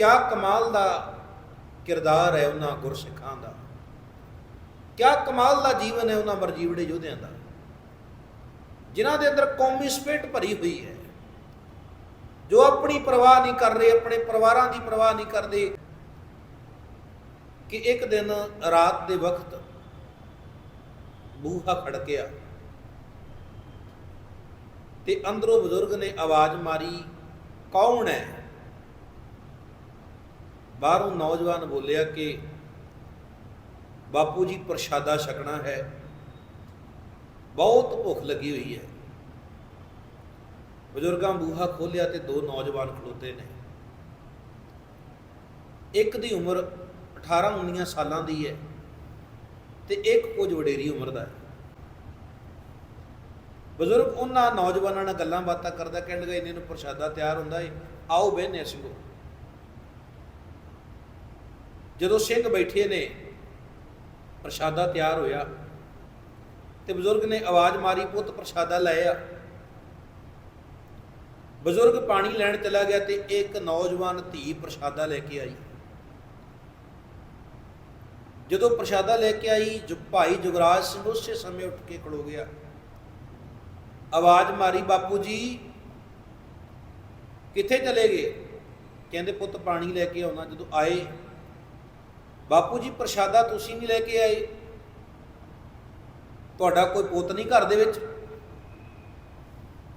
ਕਿਆ ਕਮਾਲ ਦਾ ਕਿਰਦਾਰ ਹੈ ਉਹਨਾਂ ਗੁਰਸਿੱਖਾਂ ਦਾ। ਕਿਆ ਕਮਾਲ ਦਾ ਜੀਵਨ ਹੈ ਉਹਨਾਂ ਮਰਜੀਵੜੇ ਯੋਧਿਆਂ ਦਾ। ਜਿਨ੍ਹਾਂ ਦੇ ਅੰਦਰ ਕੌਮੀ ਸਪਿਰਟ ਭਰੀ ਹੋਈ ਹੈ। ਜੋ ਆਪਣੀ ਪਰਵਾਹ ਨਹੀਂ ਕਰ ਰਹੇ, ਆਪਣੇ ਪਰਿਵਾਰਾਂ ਦੀ ਪਰਵਾਹ ਨਹੀਂ ਕਰਦੇ। ਕਿ ਇੱਕ ਦਿਨ ਰਾਤ ਦੇ ਵਕਤ ਬੂਹਾ ਖੜਕਿਆ ਤੇ ਅੰਦਰੋਂ ਬਜ਼ੁਰਗ ਨੇ ਆਵਾਜ਼ ਮਾਰੀ, ਕੌਣ ਹੈ? ਬਾਹਰੋਂ ਨੌਜਵਾਨ ਬੋਲਿਆ ਕਿ ਬਾਪੂ ਜੀ ਪ੍ਰਸ਼ਾਦਾ ਛਕਣਾ ਹੈ। ਬਹੁਤ ਭੁੱਖ ਲੱਗੀ ਹੋਈ ਹੈ। ਬਜ਼ੁਰਗਾਂ ਬੂਹਾ ਖੋਲਿਆ ਤੇ ਦੋ ਨੌਜਵਾਨ ਖਲੋਤੇ ਨੇ। ਇੱਕ ਦੀ ਉਮਰ 18 19 ਸਾਲਾਂ ਦੀ ਹੈ ਤੇ ਇੱਕ ਕੁਝ ਵਡੇਰੀ ਉਮਰ ਦਾ ਹੈ। ਬਜ਼ੁਰਗ ਉਹਨਾਂ ਨੌਜਵਾਨਾਂ ਨਾਲ ਗੱਲਾਂ ਬਾਤਾਂ ਕਰਦਾ, ਕਹਿਣ ਲੱਗਾ ਇਹਨਾਂ ਨੂੰ ਪ੍ਰਸ਼ਾਦਾ ਤਿਆਰ ਹੁੰਦਾ ਏ। ਆਓ ਬਹਿਨੇ ਸਿੰਘੋ। ਜਦੋਂ ਸਿੰਘ ਬੈਠੇ ਨੇ, ਪ੍ਰਸ਼ਾਦਾ ਤਿਆਰ ਹੋਇਆ ਤੇ ਬਜ਼ੁਰਗ ਨੇ ਆਵਾਜ਼ ਮਾਰੀ, ਪੁੱਤ, ਪ੍ਰਸ਼ਾਦਾ ਲੈ ਆ। ਬਜ਼ੁਰਗ ਪਾਣੀ ਲੈਣ ਚਲਾ ਗਿਆ ਤੇ ਇੱਕ ਨੌਜਵਾਨ ਧੀ ਪ੍ਰਸ਼ਾਦਾ ਲੈ ਕੇ ਆਈ। ਜਦੋਂ ਪ੍ਰਸ਼ਾਦਾ ਲੈ ਕੇ ਆਈ ਭਾਈ ਜੁਗਰਾਜ ਸਿੰਘ ਉਸੇ ਸਮੇਂ ਉੱਠ ਕੇ ਖੜੋ ਗਿਆ। ਆਵਾਜ਼ ਮਾਰੀ, ਬਾਪੂ ਜੀ, ਕਿੱਥੇ ਚਲੇ ਗਏ? ਕਹਿੰਦੇ, ਪੁੱਤ, ਪਾਣੀ ਲੈ ਕੇ ਆਉਣਾ। ਜਦੋਂ ਆਏ ਬਾਪੂ ਜੀ, ਪ੍ਰਸ਼ਾਦਾ ਤੁਸੀਂ ਨਹੀਂ ਲੈ ਕੇ ਆਏ। ਤੁਹਾਡਾ ਕੋਈ ਪੁੱਤ ਨਹੀਂ ਘਰ ਦੇ ਵਿੱਚ।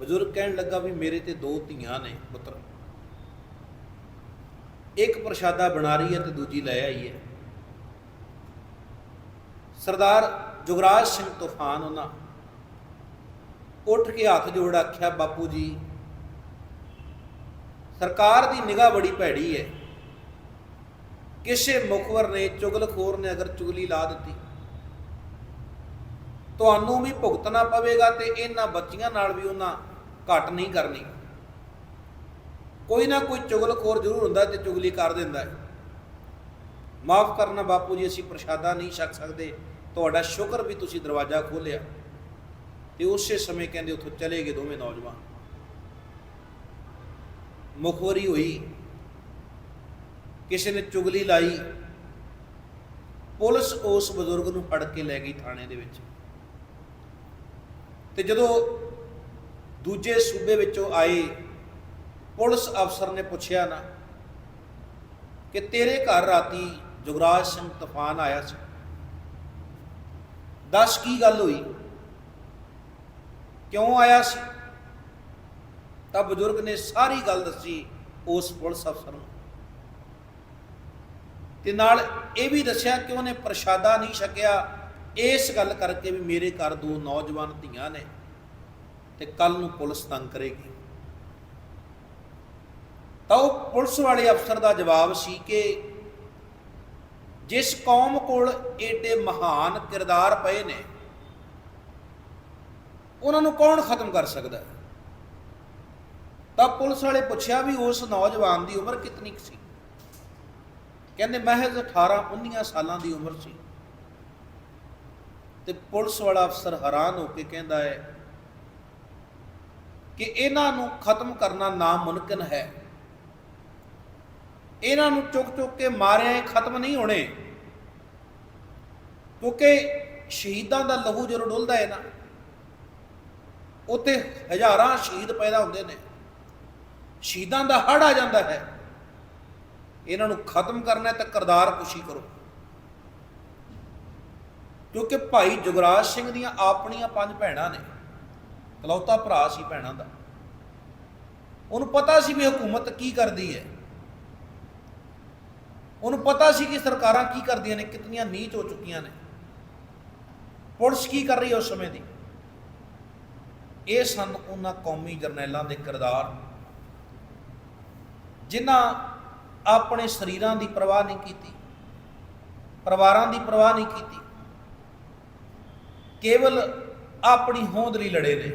ਬਜ਼ੁਰਗ ਕਹਿਣ ਲੱਗਾ ਵੀ ਮੇਰੇ ਤੇ ਦੋ ਧੀਆਂ ਨੇ ਪੁੱਤਰ। ਇੱਕ ਪ੍ਰਸ਼ਾਦਾ ਬਣਾ ਰਹੀ ਹੈ ਤੇ ਦੂਜੀ ਲੈ ਆਈ ਹੈ। ਸਰਦਾਰ ਜੁਗਰਾਜ ਸਿੰਘ ਤੂਫਾਨ ਉਹਨਾਂ ਉੱਠ ਕੇ ਹੱਥ ਜੋੜ ਆਖਿਆ, ਬਾਪੂ ਜੀ, ਸਰਕਾਰ ਦੀ ਨਿਗਾਹ ਬੜੀ ਭੈੜੀ ਹੈ। ਕਿਸੇ ਮੁਖਵਰ ਨੇ, ਚੁਗਲਖੋਰ ਨੇ ਅਗਰ ਚੁਗਲੀ ਲਾ ਦਿੱਤੀ, ਤੁਹਾਨੂੰ ਵੀ ਭੁਗਤਣਾ ਪਵੇਗਾ ਤੇ ਇਹਨਾਂ ਬੱਚੀਆਂ ਨਾਲ ਵੀ ਉਹਨਾਂ ਘਟ ਨਹੀਂ ਕਰਨੀ। ਕੋਈ ਨਾ ਕੋਈ ਚੁਗਲਖੋਰ ਜ਼ਰੂਰ ਹੁੰਦਾ ਤੇ ਚੁਗਲੀ ਕਰ ਦਿੰਦਾ ਹੈ। ਮਾਫ ਕਰਨਾ ਬਾਪੂ ਜੀ, ਅਸੀਂ ਪ੍ਰਸ਼ਾਦਾ ਨਹੀਂ ਛਕ ਸਕਦੇ। ਤੁਹਾਡਾ ਸ਼ੁਕਰ ਵੀ ਤੁਸੀਂ ਦਰਵਾਜ਼ਾ ਖੋਲ੍ਹਿਆ। ਤੇ ਉਸੇ ਸਮੇਂ ਕਹਿੰਦੇ ਉੱਥੋਂ ਚਲੇ ਗਏ ਦੋਵੇਂ ਨੌਜਵਾਨ। ਮੁਖਵਰੀ ਹੋਈ। ਕਿਸੇ ਨੇ ਚੁਗਲੀ ਲਾਈ, ਪੁਲਿਸ ਉਸ ਬਜ਼ੁਰਗ ਨੂੰ ਫੜ ਕੇ ਲੈ ਗਈ ਥਾਣੇ ਦੇ ਵਿੱਚ। ਤੇ ਜਦੋਂ ਦੂਜੇ ਸੂਬੇ ਵਿੱਚੋਂ ਆਏ, ਪੁਲਿਸ ਅਫਸਰ ਨੇ ਪੁੱਛਿਆ ਨਾ ਕਿ ਤੇਰੇ ਘਰ ਰਾਤੀ ਜੁਗਰਾਜ ਸਿੰਘ ਤੂਫਾਨ ਆਇਆ ਸੀ। ਦੱਸ ਕੀ ਗੱਲ ਹੋਈ? ਕਿਉਂ ਆਇਆ ਸੀ? ਤਾਂ ਬਜ਼ੁਰਗ ਨੇ ਸਾਰੀ ਗੱਲ ਦੱਸੀ ਉਸ ਪੁਲਿਸ ਅਫਸਰ ਨੂੰ। ਤੇ ਨਾਲ ਇਹ ਵੀ ਦੱਸਿਆ ਕਿ ਉਹਨੇ ਪ੍ਰਸ਼ਾਦਾ ਨਹੀਂ ਛਕਿਆ। ਇਸ ਗੱਲ ਕਰਕੇ ਵੀ ਮੇਰੇ ਘਰ ਦੋ ਨੌਜਵਾਨ ਧੀਆਂ ਨੇ ਤੇ ਕੱਲ ਨੂੰ ਪੁਲਿਸ ਤੰਗ ਕਰੇਗੀ। ਤਾਂ ਉਹ ਪੁਲਿਸ ਵਾਲੇ ਅਫਸਰ ਦਾ ਜਵਾਬ ਸੀ ਕਿ ਜਿਸ ਕੌਮ ਕੋਲ ਏਡੇ ਮਹਾਨ ਕਿਰਦਾਰ ਪਏ ਨੇ, ਉਹਨਾਂ ਨੂੰ ਕੌਣ ਖਤਮ ਕਰ ਸਕਦਾ? ਤਾਂ ਪੁਲਿਸ ਵਾਲੇ ਪੁੱਛਿਆ ਵੀ ਉਸ ਨੌਜਵਾਨ ਦੀ ਉਮਰ ਕਿੰਨੀ ਕੁ ਸੀ? ਕਹਿੰਦੇ ਮਹਿਜ਼ 18 19 ਸਾਲਾਂ ਦੀ ਉਮਰ ਸੀ। ਤੇ ਪੁਲਿਸ ਵਾਲਾ ਅਫਸਰ ਹੈਰਾਨ ਹੋ ਕੇ ਕਹਿੰਦਾ ਹੈ ਕਿ ਇਹਨਾਂ ਨੂੰ ਖਤਮ ਕਰਨਾ ਨਾਮੁਮਕਿਨ ਹੈ। ਇਹਨਾਂ ਨੂੰ ਚੁੱਕ ਚੁੱਕ ਕੇ ਮਾਰਿਆ ਇਹ ਖਤਮ ਨਹੀਂ ਹੋਣੇ। ਕਿਉਂਕਿ ਸ਼ਹੀਦਾਂ ਦਾ ਲਹੂ ਜਦੋਂ ਡੁੱਲਦਾ ਹੈ ਨਾ, ਉੱਥੇ ਹਜ਼ਾਰਾਂ ਸ਼ਹੀਦ ਪੈਦਾ ਹੁੰਦੇ ਨੇ। ਸ਼ਹੀਦਾਂ ਦਾ ਹੜ ਆ ਜਾਂਦਾ ਹੈ। ਇਹਨਾਂ ਨੂੰ ਖਤਮ ਕਰਨਾ ਹੈ ਤਾਂ ਕਰਦਾਰ ਕੁਸ਼ੀ ਕਰੋ। ਕਿਉਂਕਿ ਭਾਈ ਜੁਗਰਾਜ ਸਿੰਘ ਦੀਆਂ ਆਪਣੀਆਂ ਪੰਜ ਭੈਣਾਂ ਨੇ, ਇਕਲੌਤਾ ਭਰਾ ਸੀ ਭੈਣਾਂ ਦਾ। ਉਹਨੂੰ ਪਤਾ ਸੀ ਵੀ ਹਕੂਮਤ ਕੀ ਕਰਦੀ ਹੈ। ਉਹਨੂੰ ਪਤਾ ਸੀ ਕਿ ਸਰਕਾਰਾਂ ਕੀ ਕਰਦੀਆਂ ਨੇ, ਕਿਤਨੀਆਂ ਨੀਚ ਹੋ ਚੁੱਕੀਆਂ ਨੇ। ਪੁਲਿਸ ਕੀ ਕਰ ਰਹੀ ਹੈ ਉਸ ਸਮੇਂ ਦੀ? ਇਹ ਸਨ ਉਹਨਾਂ ਕੌਮੀ ਜਰਨੈਲਾਂ ਦੇ ਕਿਰਦਾਰ, ਜਿਨ੍ਹਾਂ ਆਪਣੇ ਸਰੀਰਾਂ ਦੀ ਪਰਵਾਹ ਨਹੀਂ ਕੀਤੀ, ਪਰਿਵਾਰਾਂ ਦੀ ਪਰਵਾਹ ਨਹੀਂ ਕੀਤੀ। ਕੇਵਲ ਆਪਣੀ ਹੋਂਦ ਲਈ ਲੜੇ ਨੇ।